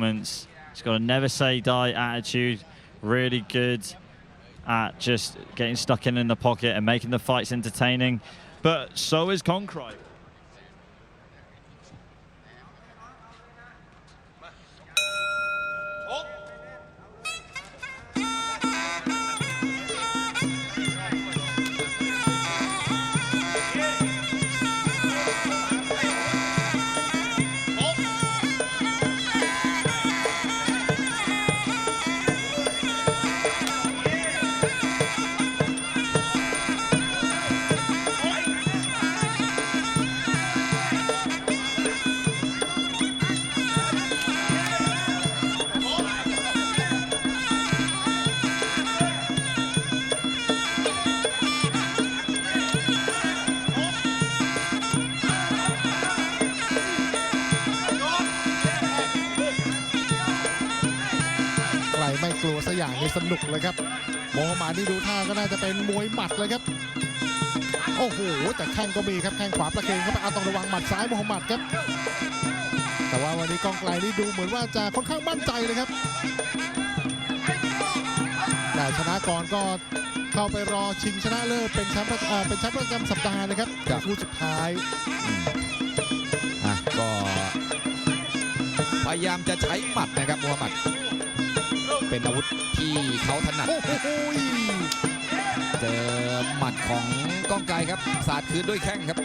moments. He's got a never say die attitude. Really good at just getting stuck in in the pocket and making the fights entertaining. But so is Concrete. ใครไม่กลัวสักอย่างนี่สนุกเลยครับโมฮัมหมัดนี่ดูท่าก็น่าจะเป็นมวยหมัดเลยครับ โอ้โหแต่แข้งก็มีครับแข้งขวาประเคนเข้าไปเอาต้องระวังหมัดซ้ายโมฮัมหมัดครับ แต่ว่าวันนี้กองไกลนี่ดูเหมือนว่าจะค่อนข้างมั่นใจเลยครับแต่ชนะก่อนก็เข้าไปรอชิงชนะเลิศเป็นแชมป์ประเอ่อเป็นแชมป์ประจำสัปดาห์นะครับครับคู่สุดท้ายอะก็พยายามจะใช้หมัดนะครับมูฮัมหมัด เป็นอาวุธที่เขาถนัดโอ้โหเจอหมัดของก้องไกรครับสาดคืนด้วยแข้งครับ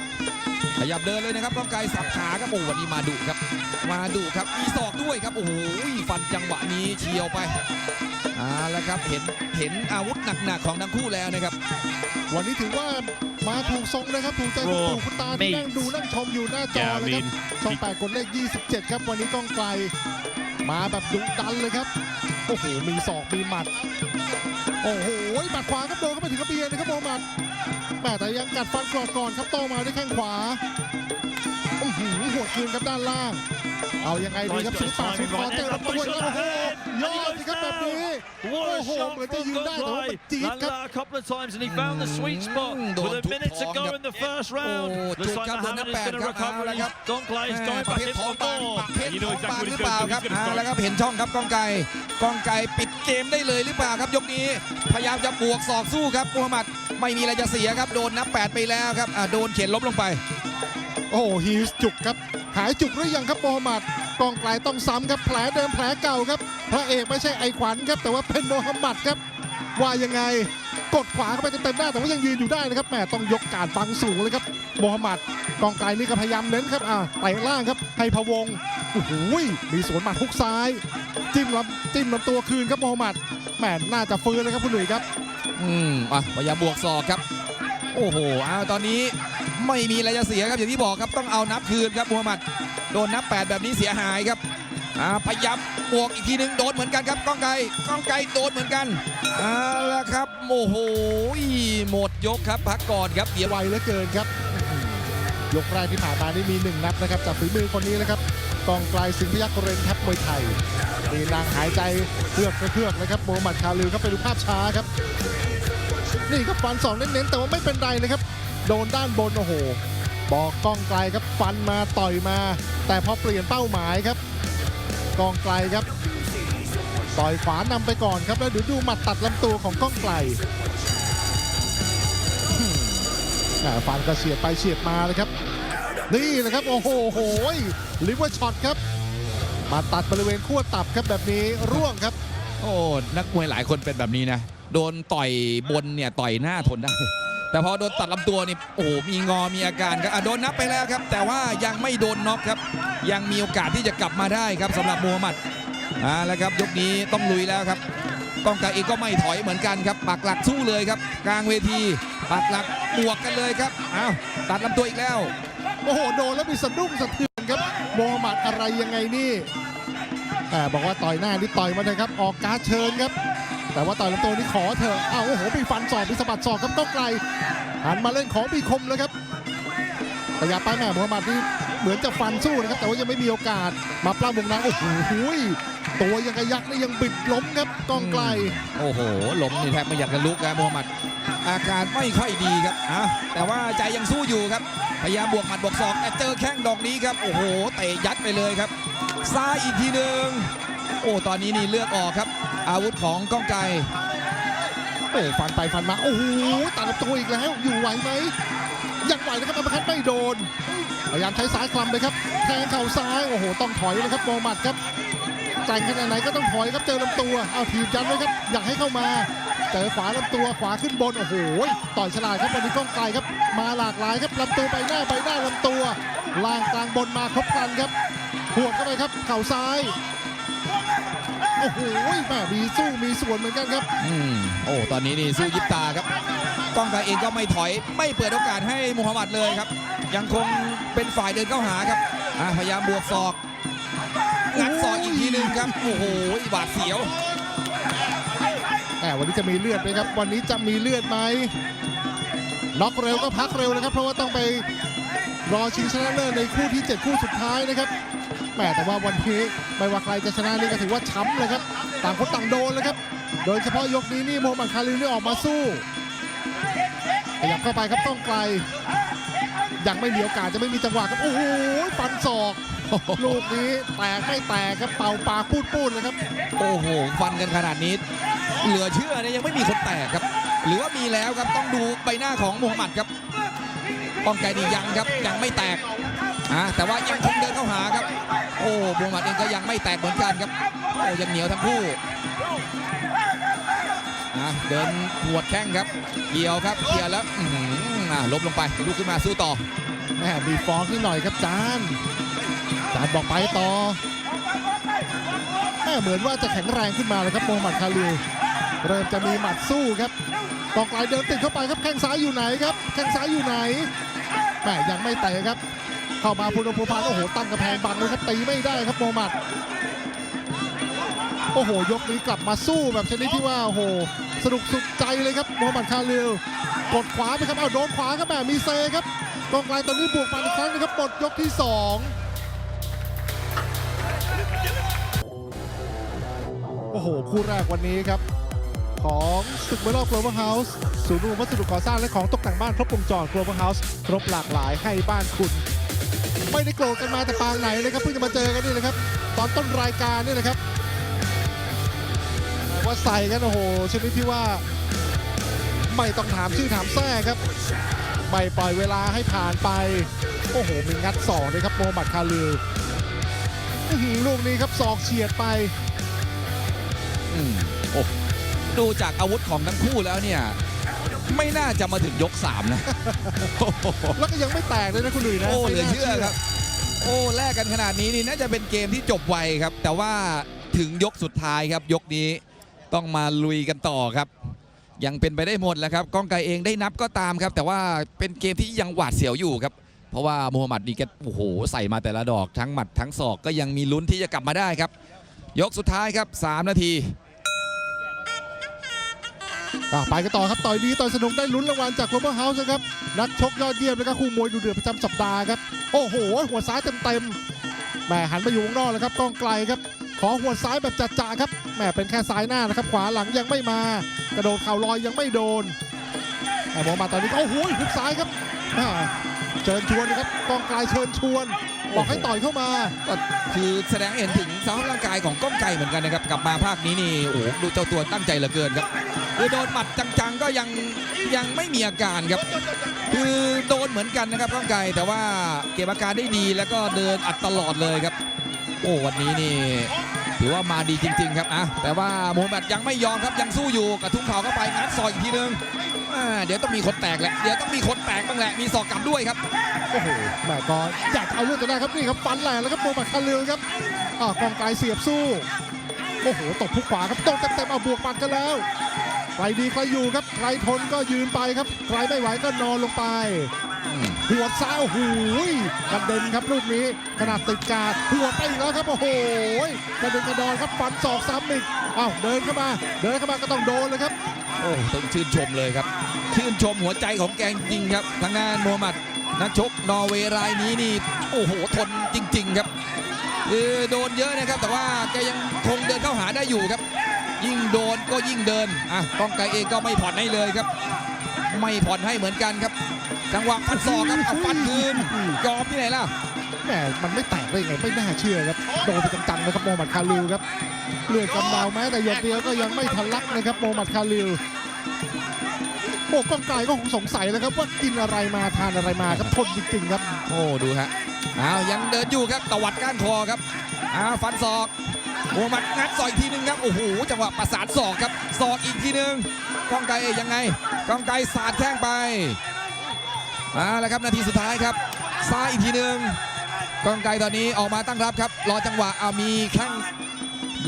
ขยับเดินเลยนะครับก้องไกรสับขาครับโอ้วันนี้มาดุครับ มาดุครับมีศอกด้วยครับโอ้โหฟันจังหวะนี้เฉียวไปอ่าแล้วครับเห็นเห็นอาวุธหนักๆของทั้งคู่แล้วนะครับ วันนี้ถือว่ามาถูกทรงนะครับถูกใจคุณปู่คุณตาที่นั่งดูนั่งชมอยู่หน้าจอ Yeah, I เลยครับ mean, ช่องแปดกดเลข 27 ครับ วันนี้ก้องไกลมาแบบดุดันเลยครับ โอ้โห มีศอกมีหมัด โอ้โหหมัดขวาครับโดนเข้าไปถึงกระเบียนนะครับโมหมัดแม่แต่ยังกัดฟันกรอดก่อนครับโตมาด้วยแข้งขวา อื้อหือหัวคืนครับด้านล่าง เอายังไงดีครับสุดปากสุดคอเจอรับตัวแล้วโอ้โหยอดสิครับแบบนี้ What a Oh, shot but from you know that, Concrete. but deep Landed cut. that a couple of times and he found the sweet spot Mm, with a don't minute to talk go on in the first Oh, round. Looks talk like up on Mohammed the is going to bad recover. guy. He's Conclave is แม่ going ประ back เภท into ท้อง the บาง ball. ประเภท And you ท้ know องบาง exactly ห what รือ he's เปล่า going to do. ครับ He's going อ่า to แล้วครับเห็นช่องครับกองไก่กองไก่ปิดเกมได้เลยหรือเปล่าครับยกนี้พยายามจะบวกศอกสู้ครับมูฮัมหมัดไม่มีอะไรจะเสียครับโดนนับ 8 ไปแล้วครับอ่าโดนเข็นล้มลงไปโอ้โหฮีสจุกครับ หายจุกหรือยังครับโมฮัมหมัดกองไกลต้องซ้ำครับแผลเดิมแผลเก่าครับพระเอกไม่ใช่ไอขวัญครับ แต่ว่าเป็นโมฮัมหมัดครับ ว่ายังไงกดขวาเข้าไปเต็มๆหน้าแต่ว่ายังยืนอยู่ได้นะครับแหมต้องยกการบังสูงเลยครับโมฮัมหมัดกองไกลนี่ก็พยายามเน้นครับอ่าเตะล่างครับให้พะวงโอ้โหมีสวนหมัดฮุกซ้าย จิ้มลำจิ้มลำตัวคืนครับโมฮัมหมัดแหมน่าจะฟื้นเลยครับคุณหนุ่ยครับ อืมอะพยายามบวกศอกครับ โอ้โหอ้าวตอนนี้ ไม่มีอะไรจะเสียครับอย่างที่บอกครับต้องเอานับคืนครับมูฮัมหมัดโดนนับ 8 แบบนี้เสียหายครับอ่าพยายามบวกอีกทีหนึงโดนเหมือนกันครับก้องไก่ก้องไก่โดนเหมือนกันเอาละครับโอ้โหหมดยกครับพักก่อนครับเดี๋ยวไวเหลือเกินครับ ยกแรกที่ผ่านมานี่มีหนึ่งนัดนะครับจากฝีมือคนนี้นะครับกองไกลสิงห์พยัคฆ์เรนทัพมวยไทยมีนางหายใจเพือกเพือกนะครับโมฮัมหมัดคาริลครับไปดูภาพช้าครับ นี่ครับฟันสองเน้นๆแต่ว่าไม่เป็นไรนะครับ โดนด้านบนโอ้โห บอกกองไกลครับฟันมาต่อยมา แต่พอเปลี่ยนเป้าหมายครับกองไกลครับ ต่อยขวานำไปก่อนครับแล้วเดี๋ยวดูหมัดตัดลำตัวของกองไกลฟันก็เฉียดไปเฉียดมาเลยครับ นี่แหละครับโอ้โหโหยลิเวอร์ช็อตครับมาตัดบริเวณขั้วตับครับแบบนี้ร่วงครับ โอ้นักมวยหลายคนเป็นแบบนี้นะ โดนต่อยบนเนี่ยต่อยหน้าทนได้ แต่พอโดนตัดลำตัวนี่โอ้โหมีงอมีอาการครับอะโดนนับไปแล้วครับ แต่ว่ายังไม่โดนน็อกครับ ยังมีโอกาสที่จะกลับมาได้ครับสำหรับมูฮัมหมัดอ่าแล้วครับยกนี้ต้องลุยแล้วครับกองไกเองก็ไม่ถอยเหมือนกันครับปักหลักสู้เลยครับ กลางเวทีปักหลักบวกกันเลยครับอ้าวตัดลำตัวอีกแล้วโอ้โหโดนแล้วมีสะดุ้งสะเทือนครับโมฮัมหมัดอะไรยังไงนี่อ่บอกว่าต่อยหน้านี่ต่อยมาเลยครับ ออกการเชิญครับ แต่ว่าต่อยลำตัวนี่ขอเถอะอ้าวโอ้โหมีฟันศอกมีสะบัดศอกครับต้องไกลหันมาเล่นของมีคมเลยครับขยับไปแม่โมฮัมหมัดนี่เหมือนจะฟันสู้นะครับ แต่ว่ายังไม่มีโอกาสมาปล้ำวงในโอ้โหตัวยังกระยักนี่ยังบิดล้มครับกองไกล โอ้โหล้มนี่แทบไม่อยากจะลุกนะมูฮัมหมัดอาการไม่ค่อยดีครับอะแต่ว่าใจยังสู้อยู่ครับ พยายามบวกหมัดบวกศอกแต่เจอแข้งดอกนี้ครับโอ้โหเตะยัดไปเลยครับซ้ายอีกทีหนึ่งโอ้ตอนนี้นี่เลือกออกครับ อาวุธของก้องไกรโอ้ฟันไปฟันมาโอ้โหตัดลำตัวอีกแล้วอยู่ไหวไหมยังไหวนะครับอัปคัดไม่โดนพยายามใช้ซ้ายคลำเลยครับแทงเข่าซ้ายโอ้โหต้องถอยนะครับโมฮัมหมัดครับแกร่งขนาดไหนก็ต้องถอยครับเจอลำตัวเอาทีมยันไว้ครับอยากให้เข้ามาเจอขวาลำตัวขวาขึ้นบนโอ้โหต่อยฉลาดครับวันนี้ก้องไกลครับ มาหลากหลายครับลำตัวไปหน้าไปหน้าลำตัวล่างกลางบนมาครบครันครับหวเข้าไปครับเข่าซ้าย โอ้โหแม่มีสู้มีสวนเหมือนกันครับ อืมโอ้ตอนนี้นี่สู้ยิบตาครับก้องไกรเองก็ไม่ถอยไม่เปิดโอกาสให้มูฮัมหมัดเลยครับ ยังคงเป็นฝ่ายเดินเข้าหาครับอะพยายามบวกศอกงัดศอกอีกทีหนึ่งครับโอ้โหบาดเสียวแต่วันนี้จะมีเลือดไหมครับ วันนี้จะมีเลือดไหมน็อกเร็วก็พักเร็วนะครับ เพราะว่าต้องไปรอชิงชนะเลิศในคู่ที่ 7 คู่สุดท้ายนะครับ แหมแต่ว่าวันนี้ไม่ว่าใครจะชนะนี่ก็ถือว่าช้ำเลยครับ ต่างคนต่างโดนเลยครับ โดยเฉพาะยกนี้นี่โมฮัมหมัดคาริลนี่ออกมาสู้ขยับเข้าไปครับต้องไกล ยังไม่มีโอกาสจะไม่มีจังหวะครับ โอ้โหฟันศอก ลูกนี้แตกไม่แตกครับเป่าปากพูดพูดเลยครับ โอ้โห ฟันกันขนาดนี้ เหลือเชื่อเนี่ยยังไม่มีคนแตกครับ หรือว่ามีแล้วครับต้องดูใบหน้าของมูฮัมหมัดครับป้องไกนี่ยังครับยังไม่แตก อะแต่ว่ายังคงเดินเข้าหาครับ โอ้มูฮัมหมัดเองก็ยังไม่แตกเหมือนกันครับโอ้ยังเหนียวทั้งคู่อะเดินหัวดแข้งครับ เกี่ยวครับเกี่ยวแล้วอะล้มลงไปลุกขึ้นมาสู้ต่อแม่มีฟองนิดหน่อยครับจานจานบอกไปต่อแม่เหมือนว่าจะแข็งแรงขึ้นมาเลยครับโมฮัมหมัดคาริลเริ่มจะมีหมัดสู้ครับกองไกลเดินติดเข้าไปครับแข้งซ้ายอยู่ไหนครับแข้งซ้ายอยู่ไหนแม่ยังไม่เตะครับ เข้ามาพุนภูพานโอ้โหตั้งกระแพงบังเลยครับตีไม่ได้ครับโมมัดโอ้โห ยกนี้กลับมาสู้แบบชนิดที่ว่าโอ้โหสนุกสุดใจเลยครับโมมัดคาริลกดขวาไปครับเอาโดนขวาครับแม่มีเซครับกองกลางตอนนี้บวกมาอีกครั้งนะครับหมดยกที่2โอ้โห คู่แรกวันนี้ครับ ของศึกเมลล์กลบอลเฮาส์ศูนย์รวมวัสดุก่อสร้างและของตกแต่งบ้านครบวงจร Global House ครบหลากหลายให้บ้านคุณ ไม่ได้โกรธกันมาแต่ปางไหนเลยครับเพิ่งจะมาเจอกันนี่เลยครับ ตอนต้นรายการนี่แหละครับว่าใส่กันโอ้โหชนิดที่ว่า ไม่ต้องถามชื่อถามแท้ครับไม่ปล่อยเวลาให้ผ่านไป โอ้โหมีงัดสองเลยครับโมฮัมหมัดคาริลอื้อลูกนี้ครับศอกเฉียดไปอืมโอ้ดูจากอาวุธของทั้งคู่แล้วเนี่ย ไม่น่าจะมาถึงยก3นะโอ้โหแล้วก็ยังไม่แตกเลยนะคุณหนุ่ยนะโอ้ไม่เหลือน่าเชื่อครับ โอ้แลกกันขนาดนี้นี่น่าจะเป็นเกมที่จบไวครับ แต่ว่าถึงยกสุดท้ายครับ ยกนี้ต้องมาลุยกันต่อครับ ยังเป็นไปได้หมดแหล้วครับก้องไกรเองได้นับก็ตามครับ แต่ว่าเป็นเกมที่ยังหวาดเสียวอยู่ครับ เพราะว่ามูฮัมหมัดนี่แกโอ้โหใส่มาแต่ละดอกทั้งหมัดทั้งศอกก็ยังมีลุ้นที่จะกลับมาได้ครับ ยกสุดท้ายครับสามนาที อะไปกันต่อครับต่อยดีต่อยสนุกได้ลุ้นรางวัลจาก Global House นะครับนักชกยอดเยี่ยมแล้วก็คู่มวยดูเดือดประจำสัปดาห์ครับโอ้โห หัวซ้ายเต็มๆแหมหันมาอยู่วงนอกแล้วครับกล้องไกลครับ ขอหัวซ้ายแบบจัดๆครับแหมเป็นแค่ซ้ายหน้านะครับ ขวาหลังยังไม่มา กระโดดเข่าลอยยังไม่โดนแต่มองมาตอนนี้โอ้โหหุกซ้ายครับ เชิญชวนนะครับกองกลเชิญชวน บอกให้ต่อยเข้ามาก็คือแสดงเห็นถึงสภาพร่างกายของก้องไก่เหมือนกันนะครับกลับมาภาคนี้นี่โอ้ดูเจ้าตัวตั้งใจเหลือเกินครับคือโดนหมัดจังๆก็ยังยังไม่มีอาการครับ คือโดนเหมือนกันนะครับก้องไก่แต่ว่าเก็บอาการได้ดีแล้วก็เดินอัดตลอดเลยครับ โอ้วันนี้นี่ ถือว่ามาดีจริง ๆ ครับอะแต่ว่าโมฮัมหมัดยังไม่ยอมครับยังสู้อยู่กระทุ้งเข่าเข้าไปงัดซอยอีกทีนึงอ่าเดี๋ยวต้องมีคนแตกแหละเดี๋ยวต้องมีคนแตกบ้างแหละมีศอกกลับด้วยครับโอ้โหแม่ก็อยากเอาเรื่องกันได้ครับนี่ครับฟันแหลกแล้วครับโมบัตคาริลครับอ่ากองไกลเสียบสู้โอ้โหตบผู้ขวาครับตบเต็มๆเอาบวกหมัดกันแล้ว ใครดีใครอยู่ครับ ใครทนก็ยืนไปครับ ใครไม่ไหวก็นอนลงไป หัวซ้ายโอ้โหกระเด็นครับลูกนี้ขนาดติดกาดหัวไปอีกแล้วครับโอ้โหกระเด็นกระดอนครับฟันศอกซ้ำอีกอ้าวเดินเข้ามา เดินเข้ามาก็ต้องโดนเลยครับ โอ้ต้องชื่นชมเลยครับ ชื่นชมหัวใจของแกจริงครับทางด้านโมฮัมหมัดนักชกนอร์เวย์รายนี้นี่โอ้โหทนจริง ๆ ครับคือโดนเยอะนะครับ แต่ว่าแกยังคงเดินเข้าหาได้อยู่ครับ ยิ่งโดนก็ยิ่งเดินอะก้องไกรเองก็ไม่ผ่อนให้เลยครับ ไม่ผ่อนให้เหมือนกันครับ จังหวะฟันศอกครับเอาฟันคืนยอมที่ไหนล่ะแหมมันไม่แตกได้ยังไงไม่น่าเชื่อครับโดนไปจังๆนะครับโมฮัมหมัดคาริลครับเลือดกำเดาแม้แต่หยดเดียวก็ยังไม่ทะลักนะครับโมฮัมหมัดคาริลโอ้กองไกลก็คงสงสัยนะครับว่ากินอะไรมาทานอะไรมาครับทนจริงๆครับ โอ้ดูฮะอ้าวยังเดินอยู่ครับตวัดก้านคอครับอ้าวฟันศอก โมฮัมหมัดงัดศอกอีกทีหนึงครับ โอ้โห จังหวะประสานศอกครับ ศอกอีกทีหนึงก้องไกรยังไงก้องไกรสาดแข้งไปมาแล้วครับนาทีสุดท้ายครับซ้ายอีกทีหนึงก้องไกรตอนนี้ออกมาตั้งรับครับ รอจังหวะเอามีแข้ง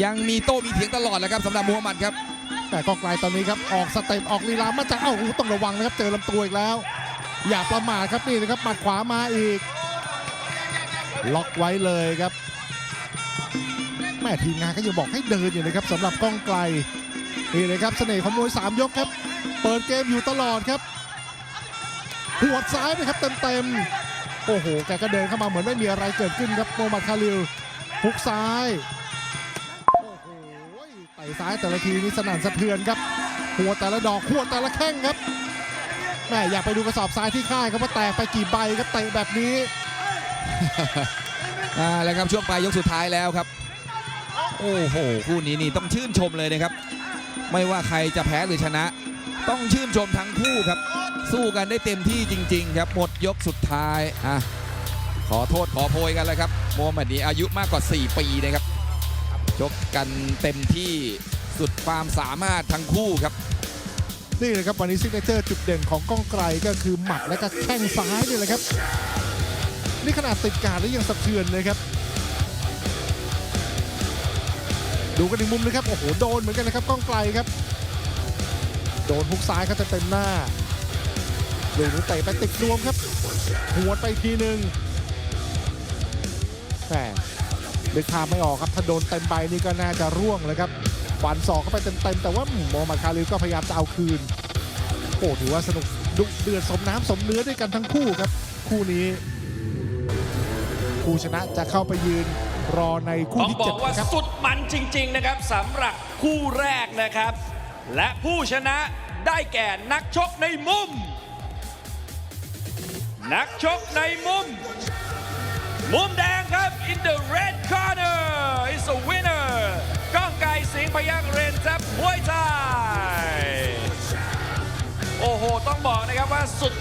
ยังมีโต้มีเถียงตลอดแหละครับสำหรับมูฮัมหมัดครับ แต่กองไกลตอนนี้ครับออกสเต็ปออกลีลามาจากเอ้าต้องระวังนะครับเจอลำตัวอีกแล้ว อย่าประมาทครับนี่นะครับหมัดขวามาอีก ล็อกไว้เลยครับ ม่ทีมงานก็ยังบอกให้เดินอยู่นะครับสำหรับกล้องไกลนี่เลยครับเสน่ห์ของมวยสามยกครับ เปิดเกมอยู่ตลอดครับหัวซ้ายไปครับเต็มๆโอ้โหแกก็เดินเข้ามาเหมือนไม่มีอะไรเกิดขึ้นครับโมมัดคาริลฮุกซ้ายโอ้โหไต่ซ้ายแต่ละทีนี่สนั่นสะเทือนครับ หัวแต่ละดอกหัวแต่ละแข้งครับแม่อยากไปดูกระสอบทรายที่ค่ายครับว่าแตกไปกี่ใบครับเตะแบบนี้อ่าแล้วครับช่วงปลายยกสุดท้ายแล้วครับ โอ้โหคู่นี้นี่ต้องชื่นชมเลยนะครับ ไม่ว่าใครจะแพ้หรือชนะ ต้องชื่นชมทั้งคู่ครับ สู้กันได้เต็มที่จริง ๆ ครับหมดยกสุดท้ายอะขอโทษขอโพยกันแล้วครับโมฮัมหมัดนี้อายุมากกว่า 4 ปีนะครับชกกันเต็มที่สุดความสามารถทั้งคู่ครับนี่เลยครับวันนี้ซิกเนเจอร์จุดเด่นของก้องไกลก็คือหมัดและก็แข้งซ้ายนี่แหละครับ นี่ขนาดติดการแล้วยังสะเทือนเลยครับ ดูกันอีกมุมนะครับโอ้โหโดนเหมือนกันนะครับกล้องไกลครับ โดนพุกซ้ายเขาจะเต็มหน้าดูหนูเตะไปติดรวมครับ หัวไปทีหนึ่งแหมดึกทาไม่ออกครับถ้าโดนเต็มใบนี่ก็น่าจะร่วงเลยครับฟันศอกเข้าไปเต็มๆแต่ว่าโมมหมัดคาริลก็พยายามจะเอาคืนโอ้ถือว่าสนุกดุเดือดสมน้ำสมเนื้อด้วยกันทั้งคู่ครับ คู่นี้ ผู้ชนะจะเข้าไปยืน รอในคู่ต้องที่บอเจ็ดกว่านะครับสุดมันจริง ๆ นะครับสำหรับคู่แรกนะครับ และผู้ชนะได้แก่นักชกในมุม นักชกในมุม มุมแดงครับ in the red corner is a winner ก้องไก่สิงห์พยักเรนจับมวยไทยโอ้โห ต้องบอกนะครับว่าสุด